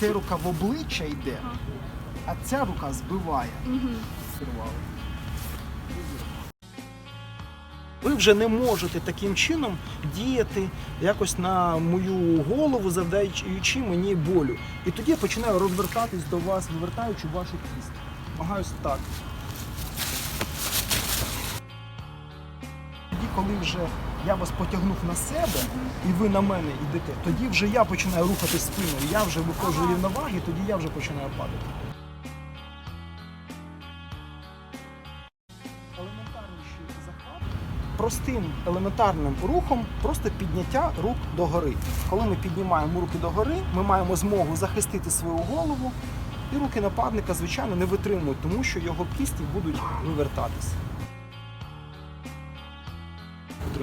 Ця рука в обличчя йде, а ця рука збиває. Зірвали. Ви вже не можете таким чином діяти якось на мою голову, завдаючи мені болю. І тоді я починаю розвертатись до вас, вивертаючи вашу кість. Намагаюся так. Коли вже я вас потягнув на себе і ви на мене йдете, тоді вже я починаю рухати спиною, я вже виходжу рівноваги, тоді я вже починаю падати. елементарніший захват простим елементарним рухом просто підняття рук догори. Коли ми піднімаємо руки догори, ми маємо змогу захистити свою голову, і руки нападника, звичайно, не витримують, тому що його кісті будуть вивертатися.